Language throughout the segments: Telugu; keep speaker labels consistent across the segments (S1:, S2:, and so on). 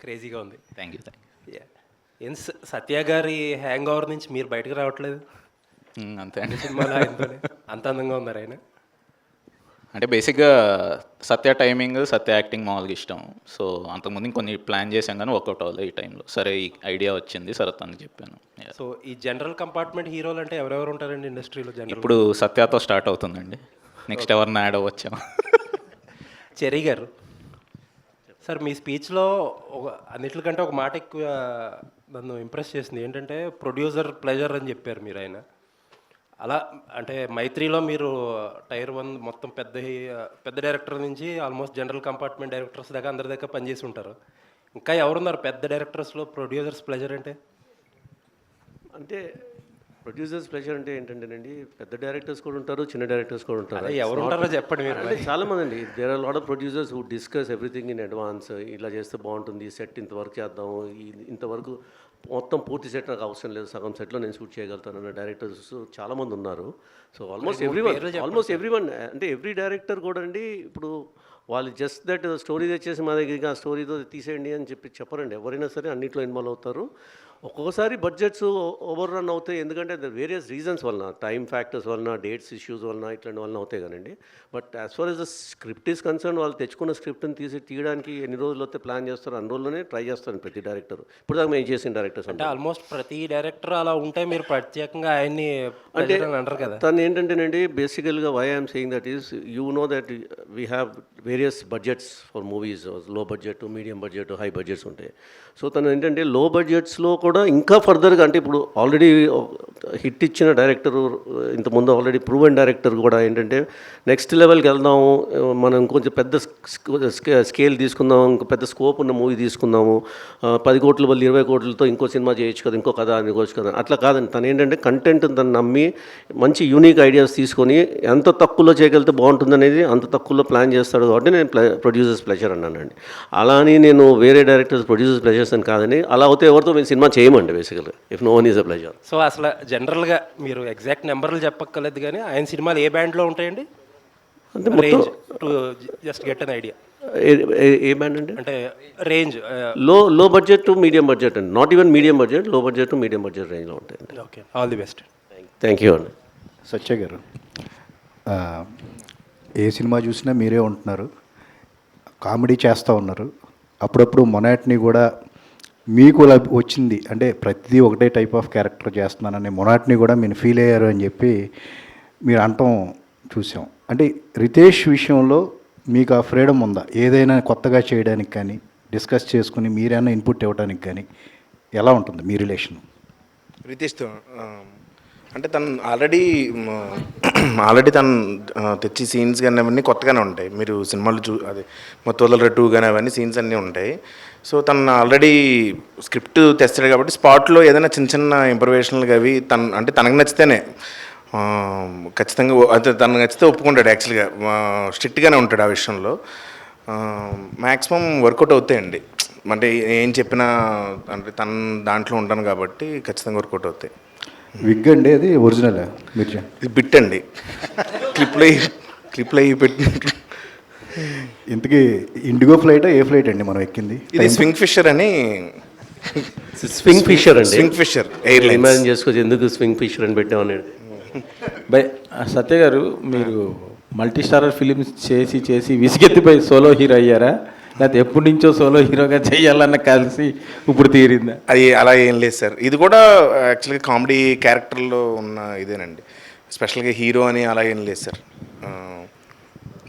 S1: క్రేజీగా ఉంది.
S2: Thank you
S1: thank. ఏం స- సత్య గారి హ్యాంగ్ ఓవర్ నుంచి మీరు బయటకు రావట్లేదు?
S2: యూ అంతే అండి.
S1: సినిమాలో ఆయనతోనే. అంత అందంగా ఉన్నారు ఆయన.
S2: అంటే బేసిక్గా సత్య టైమింగ్ సత్య యాక్టింగ్ మామూలుగా ఇష్టం. సో అంతకుముందు ఇంకొన్ని ప్లాన్ చేశాం కానీ వర్కౌట్ అవ్వలేదు ఈ టైంలో. సరే ఈ ఐడియా వచ్చింది సరే తనకి చెప్పాను.
S1: సో ఈ జనరల్ కంపార్ట్మెంట్ హీరోలు అంటే ఎవరెవరు ఉంటారండి ఇండస్ట్రీలో జనరల్
S2: ఇప్పుడు సత్యతో స్టార్ట్ అవుతుందండి. నెక్స్ట్ ఎవరిని యాడ్ అవ్వచ్చాము
S1: చెరీ గారు. సార్ మీ స్పీచ్లో ఒక అన్నిటికంటే ఒక మాట ఎక్కువ నన్ను ఇంప్రెస్ చేసింది. ఏంటంటే ప్రొడ్యూసర్ ప్లెజర్ అని చెప్పారు మీరు ఆయన. అలా అంటే మైత్రిలో మీరు టైర్ వన్ మొత్తం పెద్ద హీ- పెద్ద డైరెక్టర్ నుంచి ఆల్మోస్ట్ జనరల్ కంపార్ట్మెంట్ డైరెక్టర్స్ దాకా అందరి దగ్గర పనిచేసి ఉంటారు. ఇంకా ఎవరున్నారు? పెద్ద డైరెక్టర్స్లో ప్రొడ్యూసర్స్ ప్లెజర్ అంటే?
S3: అంటే ప్రొడ్యూసర్స్ ప్రెషర్ అంటే ఏంటంటేనండి పెద్ద డైరెక్టర్స్ కూడా ఉంటారు చిన్న డైరెక్టర్స్ కూడా ఉంటారు.
S1: ఎవరు ఉంటారో చెప్పండి మీరు
S3: అంటే చాలా మంది అండి there are lot of producers who discuss everything in advance ఇలా చేస్తే బాగుంటుంది సెట్ ఇంతవరకు చేద్దాం ఇంతవరకు మొత్తం పూర్తి సెట్ నాకు అవసరం లేదు సగం సెట్లో నేను షూట్ చేయగలుగుతాను అన్న డైరెక్టర్స్ చాలా మంది ఉన్నారు so almost every one almost every one అంటే ఎవ్రీ డైరెక్టర్ కూడా అండి ఇప్పుడు వాళ్ళు జస్ట్ దట్ స్టోరీ తెచ్చేసి మా దగ్గరికి ఆ స్టోరీతో తీసేయండి అని చెప్పి చెప్పరండి. ఎవరైనా సరే అన్నిట్లో ఇన్వాల్వ్ అవుతారు. ఒక్కొక్కసారి బడ్జెట్స్ ఓవర్ రన్ అవుతాయి. ఎందుకంటే వేరియస్ రీజన్స్ వలన టైం ఫ్యాక్టర్స్ వలన డేట్స్ ఇష్యూస్ వలన ఇట్లాంటి వలన అవుతాయి కానండి but as far as the script is concern వాళ్ళు తెచ్చుకున్న స్క్రిప్ట్ని తీసి తీయడానికి ఎన్ని రోజులు అయితే ప్లాన్ చేస్తారు అన్ని రోజుల్లోనే ట్రై చేస్తాను ప్రతి డైరెక్టర్ ఇప్పుడు దాకా మేము చేసిన డైరెక్టర్స్
S1: అంటే ఆల్మోస్ట్ ప్రతి డైరెక్టర్ అలా ఉంటే మీరు ప్రత్యేకంగా ఆయన్ని
S3: అంటే
S1: అంటారు కదా.
S3: తను ఏంటంటేనండి బేసికల్గా why I'm saying that is you know that we have various budgets for మూవీస్లో budget medium budget high budgets ఉంటాయి. సో తను ఏంటంటే లో బడ్జెట్స్లో కూడా కూడా ఇంకా ఫర్దర్గా అంటే ఇప్పుడు ఆల్రెడీ హిట్ uh, ఇచ్చిన డైరెక్టర్ uh, ఇంతకుముందు ఆల్రెడీ ప్రూవ్ అండ్ డైరెక్టర్ కూడా ఏంటంటే నెక్స్ట్ లెవెల్కి వెళ్దాము uh, మనం కొంచెం పెద్ద స్కేల్ తీసుకుందాం ఇంకా పెద్ద స్కోప్ ఉన్న మూవీ తీసుకుందాము పది కోట్ల వల్ల ఇరవై కోట్లతో ఇంకో సినిమా చేయొచ్చు కదా ఇంకో కథ అనుకోవచ్చు కదా. అట్లా కాదండి. తను ఏంటంటే కంటెంట్ తను నమ్మి మంచి యూనిక్ ఐడియాస్ తీసుకొని ఎంత తక్కువలో చేయగలిగితే బాగుంటుంది అనేది అంత తక్కువలో ప్లాన్ చేస్తాడు కాబట్టి నేను ప్రొడ్యూసర్స్ ప్లెజర్ అన్నానండి. అలా అని నేను వేరే డైరెక్టర్స్ ప్రొడ్యూసర్స్ ప్లెజర్స్ అని కాదని అలా అవుతే ఎవరితో మేము సినిమా చేయమండి బేసికల్గా if no one is a pleasure
S1: so అసలు జనరల్గా మీరు ఎగ్జాక్ట్ నెంబర్లు చెప్పక్కర్లేదు కానీ ఆయన సినిమాలు ఏ బ్యాండ్లో ఉంటాయండి?
S3: అంటే మొత్తం
S1: range to just get an idea
S3: a- a- a band అండి?
S1: అంటే
S3: రేంజ్లో low budget to medium budget అండి. నాట్ ఈవెన్ మీడియం బడ్జెట్లో బడ్జెట్ టు మీడియం బడ్జెట్ రేంజ్లో ఉంటాయండి.
S1: Okay all the best
S3: thank you అండి
S4: సత్య గారు ఆ, ఏ సినిమా చూసినా మీరే ఉంటున్నారు. కామెడీ చేస్తూ ఉన్నారు. అప్పుడప్పుడు మొనాట్ని కూడా మీకు వచ్చింది అంటే ప్రతిదీ ఒకటే టైప్ ఆఫ్ క్యారెక్టర్ చేస్తున్నానని మొనాటిని కూడా మీరు ఫీల్ అయ్యారు అని చెప్పి మీరు అంటాం చూసాం. అంటే రితేష్ విషయంలో మీకు ఆ ఫ్రీడమ్ ఉందా? ఏదైనా కొత్తగా చేయడానికి కానీ డిస్కస్ చేసుకుని మీరైనా ఇన్పుట్ ఇవ్వడానికి కానీ ఎలా ఉంటుంది మీ రిలేషన్
S5: రితేష్తో అంటే తను ఆల్రెడీ ఆల్రెడీ తను తెచ్చి సీన్స్ కానీ అవన్నీ కొత్తగానే ఉంటాయి. మీరు సినిమాలు చూ అదే మొత్తం టూ కానీ అవన్నీ సీన్స్ అన్నీ ఉంటాయి. సో తను ఆల్రెడీ స్క్రిప్ట్ తెస్తాడు కాబట్టి స్పాట్లో ఏదైనా చిన్న చిన్న ఇంప్రవేషన్లు అవి తను అంటే తనకు నచ్చితేనే ఖచ్చితంగా అదే తనకు నచ్చితే ఒప్పుకుంటాడు యాక్చువల్గా స్ట్రిక్ట్గానే ఉంటాడు ఆ విషయంలో. మ్యాక్సిమం వర్కౌట్ అవుతాయండి. అంటే ఏం చెప్పినా అంటే తన దాంట్లో ఉంటాను కాబట్టి ఖచ్చితంగా వర్కౌట్ అవుతాయి.
S4: విగ్ అండి అది ఒరిజినల్ మీరు చెప్ప-
S5: ఇది బిట్ అండి. క్లిప్లో క్లిప్లో పెట్టినట్టు
S4: ఇంతకీ ఇండిగో ఫ్లైట్ ఏ ఫ్లైట్ అండి మనం ఎక్కింది?
S5: ఇది స్వింగ్ ఫిషర్ అని
S3: స్వింగ్ ఫిషర్ అండి.
S5: Swing fisher airlines.
S3: ఇమాజిన్ చేసుకోవచ్చు ఎందుకు స్వింగ్ ఫిషర్ అని పెట్టామనేది
S6: బై సత్య గారు మీరు మల్టీ స్టారర్ ఫిలిమ్స్ చేసి చేసి విసిగెత్తిపోయి సోలో హీరో అయ్యారా? లేకపోతే ఎప్పటి నుంచో సోలో హీరోగా చేయాలన్న కలిసి ఇప్పుడు తీరిందా?
S5: అది అలా ఏం లేదు సార్. ఇది కూడా యాక్చువల్గా కామెడీ క్యారెక్టర్లో ఉన్న ఇదేనండి. స్పెషల్గా హీరో అని అలా ఏం లేదు సార్.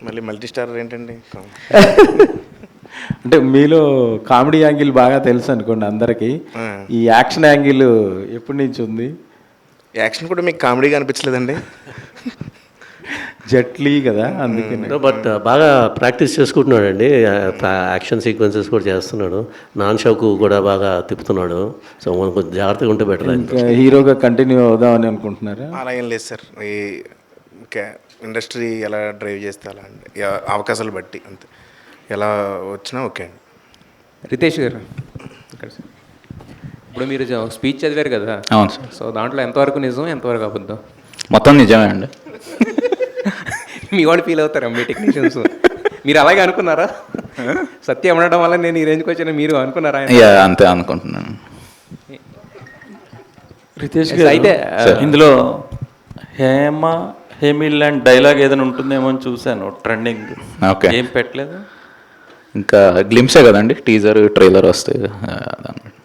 S5: మళ్ళీ మల్టీ స్టార్ ఏంటండి?
S6: అంటే మీలో కామెడీ యాంగిల్ బాగా తెలుసు అనుకోండి అందరికీ. ఈ యాక్షన్ యాంగిల్ ఎప్పటి నుంచి ఉంది?
S5: యాక్షన్ కూడా మీకు కామెడీగా అనిపించలేదండి.
S6: జట్లీ కదా అందుకని
S3: బట్ బాగా ప్రాక్టీస్ చేసుకుంటున్నాడండి. యాక్షన్ సీక్వెన్సెస్ కూడా చేస్తున్నాడు. నాన్ షోకు కూడా బాగా తిప్పుతున్నాడు. సో మనం కొంచెం జాగ్రత్తగా ఉంటే బెటర్
S6: హీరోగా కంటిన్యూ అవుదామని అనుకుంటున్నారా?
S5: అలా ఏం లేదు సార్. ఈ ఇండస్ట్రీ ఎలా డ్రైవ్ చేస్తే అలా అండి? అవకాశాలు బట్టి అంతే. ఎలా వచ్చినా ఓకే అండి.
S7: రితేష్ గారు. ఇప్పుడు మీరు స్పీచ్ చదివారు కదా?
S2: అవును సార్.
S7: సో దాంట్లో ఎంతవరకు నిజం ఎంతవరకు అబద్ధం?
S2: మొత్తం నిజమే అండి.
S7: మీ వాళ్ళు ఫీల్ అవుతారా మీ టెక్నీషియన్స్ మీరు అలాగే అనుకున్నారా? సత్య ఉండడం వల్ల నేను ఈ రేంజ్కి వచ్చాను మీరు అనుకున్నారా?
S2: అంతే అనుకుంటున్నాను.
S6: రితేష్
S7: గారు,
S6: అయితే. ఇందులో హేమ హేమిల్ లాంటి డైలాగ్ ఏదైనా ఉంటుందేమో అని చూశాను. Trending
S2: Okay.
S6: ఏం పెట్టలేదు.
S2: ఇంకా గ్లిమ్సే కదండి? టీజర్ ట్రైలర్ వస్తే.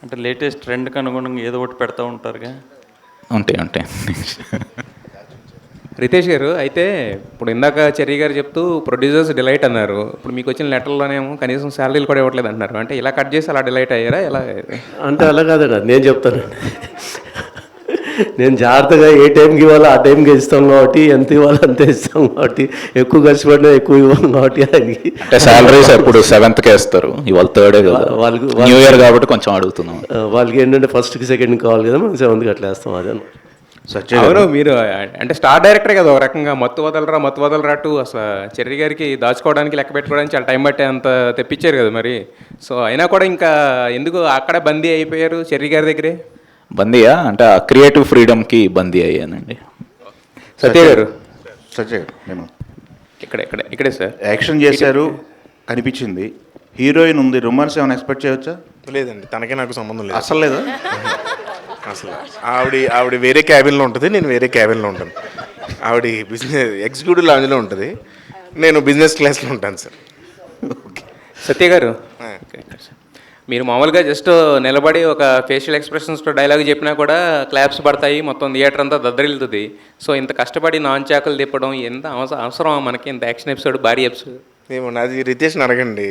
S6: అంటే లేటెస్ట్ ట్రెండ్కి అనుగుణంగా ఏదో ఒకటి పెడతా ఉంటారుగా.
S2: ఉంటాయి ఉంటాయి
S7: రితేష్ గారు అయితే ఇప్పుడు ఇందాక చెర్రీ గారు చెప్తూ ప్రొడ్యూసర్స్ డిలైట్ అన్నారు. ఇప్పుడు మీకు వచ్చిన లెటర్లోనేమో కనీసం శాలరీలు కూడా ఇవ్వట్లేదు అంటున్నారు. అంటే ఇలా కట్ చేసి అలా డిలైట్ అయ్యారా? ఎలా?
S3: అంటే అలా కాదండి నేను చెప్తాను. నేను జాగ్రత్తగా ఏ టైంకి ఇవ్వాలో ఆ టైంకి ఇస్తాం కాబట్టి ఎంత ఇవ్వాలో అంతే ఇస్తాం కాబట్టి ఎక్కువ ఖర్చు పడినా ఎక్కువ ఇవ్వం కాబట్టి ఆయనకి
S2: అంటే శాలరీస్ ఎప్పుడు సెవెంత్కే ఇస్తారు. ఇవాళ థర్డే కదా.
S3: వాళ్ళకి-
S2: న్యూ ఇయర్ కాబట్టి కొంచెం అడుగుతున్నాం.
S3: వాళ్ళకి ఏంటంటే ఫస్ట్కి సెకండ్కి కావాలి కదా మనం సెవెంత్కి అట్లా వేస్తాం అదే
S7: అవును మీరు అంటే స్టార్ డైరెక్టర్ కదా ఒక రకంగా. మత్తు వదలరా మత్తు వదలరా టు అసలు చెర్రీ గారికి దాచుకోవడానికి లెక్క పెట్టుకోవడానికి చాలా టైం పట్టే అంత తెప్పించారు కదా మరి. సో అయినా కూడా ఇంకా ఎందుకు అక్కడే బందీ అయిపోయారు చెర్రీ గారి దగ్గరే?
S2: బందీయా? అంటే ఆ క్రియేటివ్ ఫ్రీడమ్కి బందీ అయ్యానండి.
S7: సత్య గారు?
S8: సత్య నేను
S7: ఇక్కడ ఇక్కడ ఇక్కడే సార్.
S8: యాక్షన్ చేశారు కనిపించింది. హీరోయిన్ ఉంది రొమాన్స్ ఏమైనా ఎక్స్పెక్ట్ చేయవచ్చా
S5: లేదండి తనకే నాకు సంబంధం లేదు.
S8: అసలు లేదా?
S5: అసలు. ఆవిడ ఆవిడ వేరే క్యాబిన్లో ఉంటుంది నేను వేరే క్యాబిన్లో ఉంటాను. ఆవిడ బిజినెస్ ఎగ్జిక్యూటివ్ లాంజ్లో ఉంటుంది. నేను బిజినెస్ క్లాస్లో ఉంటాను సార్.
S7: సత్య గారు. మీరు మామూలుగా జస్ట్ నిలబడి ఒక ఫేషియల్ ఎక్స్ప్రెషన్స్తో డైలాగ్ చెప్పినా కూడా క్లాప్స్ పడతాయి మొత్తం థియేటర్ అంతా దద్దరిల్లుతుంది. సో ఇంత కష్టపడి నాన్ చాకులు తిప్పడం ఎంత అవసరం అవసరం మనకి? ఇంత యాక్షన్ ఎపిసోడ్ భారీ ఎపిసోడ్
S5: ఏమో నాది రితేష్ని అడగండి.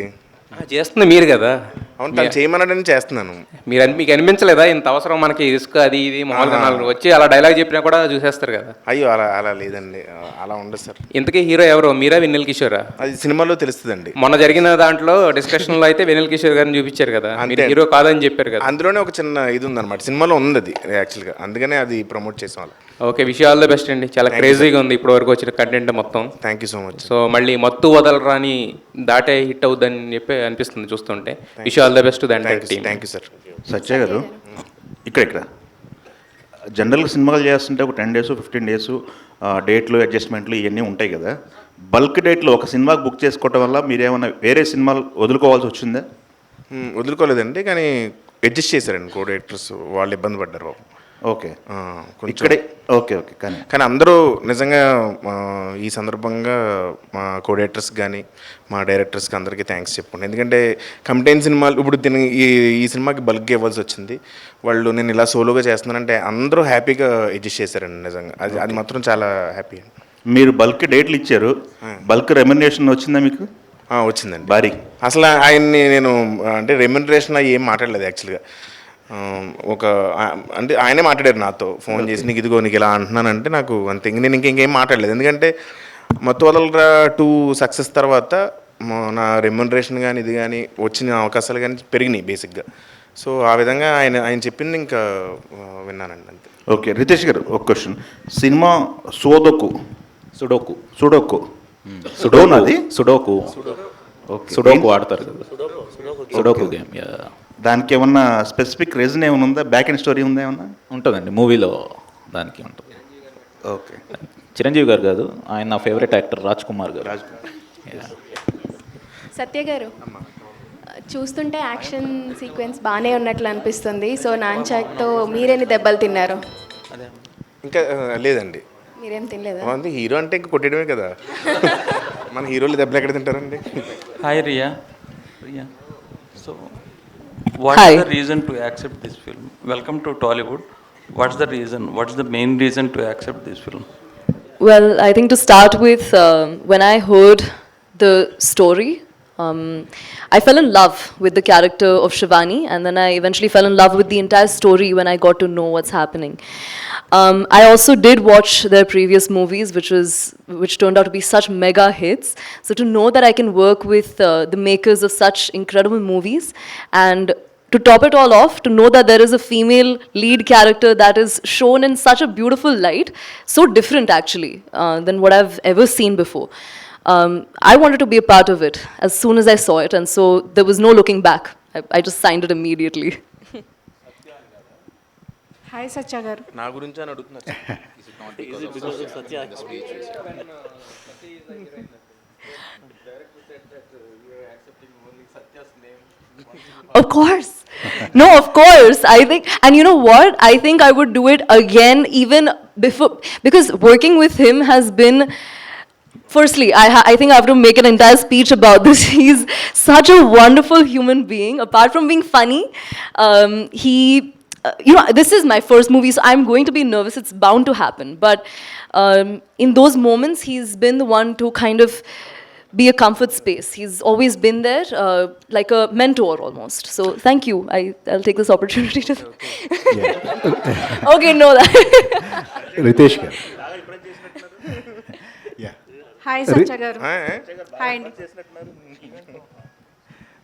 S7: చేస్తుంది మీరు కదా.
S5: అవును తను చేయమన్నాడని చేస్తున్నాను.
S7: మీరు అని- మీకు అనిపించలేదా? ఇంత అవసరం మనకి రిస్క్ అది ఇది మామూలుగా నాలుగు వచ్చి అలా డైలాగ్ చెప్పినా కూడా చూసేస్తారు కదా.
S5: అయ్యో అలా అలా లేదండి. అలా ఉండదు సార్.
S7: ఇంతకీ హీరో ఎవరు? మీరా వెన్నెల కిషోరా?
S5: అది సినిమాలో తెలుస్తుందండి.
S7: మొన్న జరిగిన దాంట్లో డిస్కషన్లో అయితే వెన్నెల కిషోర్ గారిని చూపించారు కదా. మీరు. హీరో కాదని చెప్పారు కదా.
S5: అందులోనే ఒక చిన్న ఇది ఉందన్నమాట. సినిమాలో ఉంది అది యాక్చువల్గా అందుకనే అది ప్రమోట్ చేసాం వాళ్ళు
S7: okay wish all the best అండి. చాలా క్రేజీగా ఉంది ఇప్పటి వరకు వచ్చిన కంటెంట్ మొత్తం.
S5: Thank you so much
S7: so మళ్ళీ మత్తు వదలరా అని దాటే హిట్ అవుద్దని చెప్పి అనిపిస్తుంది చూస్తుంటే. Wish all the best the entire team
S5: thank you sir
S8: Satya గారు ఇక్కడ ఇక్కడ. జనరల్గా సినిమాలు చేస్తుంటే ఒక టెన్ డేస్ ఫిఫ్టీన్ డేస్ డేట్లు అడ్జస్ట్మెంట్లు ఇవన్నీ ఉంటాయి కదా. బల్క్ డేట్లో ఒక సినిమాకి బుక్ చేసుకోవటం వల్ల మీరేమైనా వేరే సినిమాలు వదులుకోవాల్సి వచ్చిందా?
S5: వదులుకోలేదండి కానీ అడ్జస్ట్ చేశారండి. కో డైరెక్టర్స్ వాళ్ళు ఇబ్బంది పడ్డారు. బాబు
S8: ఓకే. ఇక్కడే ఓకే ఓకే కానీ.
S5: కానీ అందరూ నిజంగా ఈ సందర్భంగా మా కోడేటర్స్ కానీ మా డైరెక్టర్స్కి అందరికీ థ్యాంక్స్ చెప్పుకోండి ఎందుకంటే కంటైన్ సినిమాలు ఇప్పుడు దీని ఈ ఈ సినిమాకి బల్క్ ఇవ్వాల్సి వచ్చింది. వాళ్ళు నేను ఇలా సోలోగా చేస్తున్నానంటే అందరూ హ్యాపీగా అడ్జస్ట్ చేశారండి నిజంగా. అది అది మాత్రం చాలా హ్యాపీ. అండి
S8: మీరు బల్క్ డేట్లు ఇచ్చారు. బల్క్ రెమ్యునేషన్ వచ్చిందా మీకు?
S5: వచ్చిందండి.
S8: భారీ.
S5: అసలు ఆయన్ని నేను అంటే రెమ్యునరేషన్ అవి ఏం మాట్లాడలేదు యాక్చువల్గా. ఒక అంటే ఆయనే మాట్లాడారు నాతో. ఫోన్ చేసి నీకు ఇదిగో నీకు ఇలా అంటున్నానంటే నాకు అంతే ఇంక నేను ఇంకేం మాట్లాడలేదు. ఎందుకంటే మొత్తం వదలరా టూ సక్సెస్ తర్వాత నా రెమ్యునరేషన్ కానీ ఇది కానీ వచ్చిన అవకాశాలు కానీ పెరిగినాయి బేసిక్గా. సో ఆ విధంగా ఆయన ఆయన చెప్పింది ఇంకా విన్నానండి అంతే.
S8: ఓకే రితేష్ గారు ఒక question. Cinema sudoku.
S2: Sudoku.
S8: Sudoku.
S2: Sudoku.
S8: అది
S2: సుడోకు.
S8: ఓకే.
S2: సుడోకు ఆడతారు కదా. Sudoku game yeah.
S8: దానికి ఏమన్నా స్పెసిఫిక్ రీజన్ ఏమైనా ఉందా? బ్యాక్ అండ్ స్టోరీ ఉందా ఏమన్నా?
S2: ఉంటుందండి మూవీలో దానికి ఉంటుంది.
S8: ఓకే.
S2: చిరంజీవి గారు కాదు ఆయన నా ఫేవరెట్ యాక్టర్ రాజ్ కుమార్ గారు. Yeah.
S9: సత్య గారు చూస్తుంటే యాక్షన్ సీక్వెన్స్ బాగానే ఉన్నట్లు అనిపిస్తుంది. సో నాన్చాక్తో మీరేని దెబ్బలు తిన్నారు?
S5: ఇంకా లేదండి.
S9: మీరేం తినలేదా?
S5: హీరో అంటే ఇంకా కొట్టేయడమే కదా. మన హీరోలు దెబ్బలు ఎక్కడ తింటారండి?
S6: Hi Riya. Riya. So what
S10: Hi.
S6: is the reason to accept this film? Welcome to Tollywood. What's the reason? What's the main reason to accept this film?
S10: Well, I think to start with, um, when I heard the story, um, I fell in love with the character of Shivani, and then I eventually fell in love with the entire story when I got to know what's happening. Um, I also did watch their previous movies, which was which turned out to be such mega hits. So to know that I can work with uh, the makers of such incredible movies and to top it all off, to know that there is a female lead character that is shown in such a beautiful light, so different actually uh, than what I've ever seen before. Um, I wanted to be a part of it as soon as I saw it, and so there was no looking back. I, I just signed it immediately.
S11: Hi Satya గారు
S5: నా గురించి అని అడుగుతున్నారు
S10: Of course. No, of course. I think, and you know what? I think I would do it again even before, because working with him has been. Firstly, I, ha- I think I have to make an entire speech about this. He's such a wonderful human being. Apart from being funny, um, he, uh, you know, this is my first movie, so I'm going to be nervous. It's bound to happen. But um, in those moments, he's been the one to kind of be a comfort space. He's always been there, uh, like a mentor almost. So thank you. I, I'll take this opportunity to. okay, no, that.
S4: Riteish గారు యా
S11: హాయ్ సత్య గారు. హాయ్. అండి.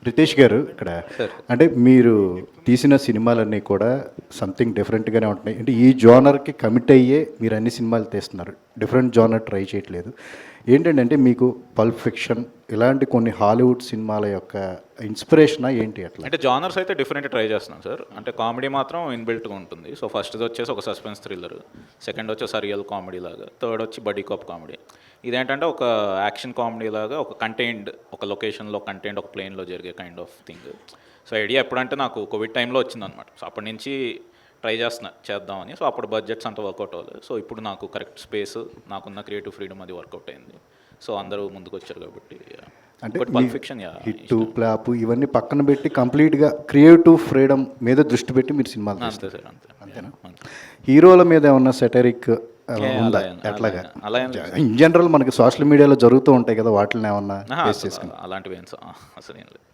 S4: రితేష్ గారు ఇక్కడ. అంటే మీరు తీసిన సినిమాలన్నీ కూడా సంథింగ్ డిఫరెంట్గానే ఉంటున్నాయి. అంటే ఈ జోనర్కి కమిట్ అయ్యే మీరు అన్ని సినిమాలు తీస్తున్నారు. డిఫరెంట్ జోనర్ ట్రై చేయట్లేదు. ఏంటంటే మీకు పల్ఫిక్షన్ ఇలాంటి కొన్ని హాలీవుడ్ సినిమాల యొక్క ఇన్స్పిరేషన్ ఏంటి అట్లా?
S2: అంటే జానర్స్ అయితే డిఫరెంట్ ట్రై చేస్తున్నాం సార్. అంటే కామెడీ మాత్రం ఇన్బిల్ట్గా ఉంటుంది. సో ఫస్ట్ది వచ్చేసి ఒక సస్పెన్స్ థ్రిల్లర్ సెకండ్ వచ్చేసి రియల్ కామెడీ లాగా థర్డ్ వచ్చి బడీ కాప్ కామెడీ. ఇదేంటంటే ఒక యాక్షన్ కామెడీ లాగా ఒక కంటైన్డ్ ఒక లొకేషన్లో కంటైన్డ్ ఒక ప్లేన్లో జరిగే kind of thing so idea ఎప్పుడంటే నాకు కోవిడ్ టైంలో వచ్చిందనమాట. సో అప్పటి నుంచి ట్రై చేస్తున్నా చేద్దామని. సో అప్పుడు బడ్జెట్స్ అంతా వర్కౌట్ అవ్వలేదు. సో ఇప్పుడు నాకు కరెక్ట్ స్పేస్ నాకున్న క్రియేటివ్ ఫ్రీడమ్ అది వర్కౌట్ అయింది. సో అందరూ ముందుకు వచ్చారు కాబట్టి
S4: అంటే
S2: ఫిక్షన్ యా
S4: హిట్ ప్లాప్ ఇవన్నీ పక్కన పెట్టి కంప్లీట్గా క్రియేటివ్ ఫ్రీడమ్ మీద దృష్టి పెట్టి మీరు సినిమాలు
S2: అంతే సార్ అంతే.
S4: అంతేనా?
S2: అంతే.
S4: హీరోల మీద ఏమన్నా సెటరిక్
S2: ఏ,
S4: ఉందా? ఎట్లాగా
S2: అలా-.
S4: ఇన్ జనరల్ మనకి సోషల్ మీడియాలో జరుగుతూ ఉంటాయి కదా వాటిని ఏమన్నా
S2: అలాంటివి అసలు ఏం లేదు.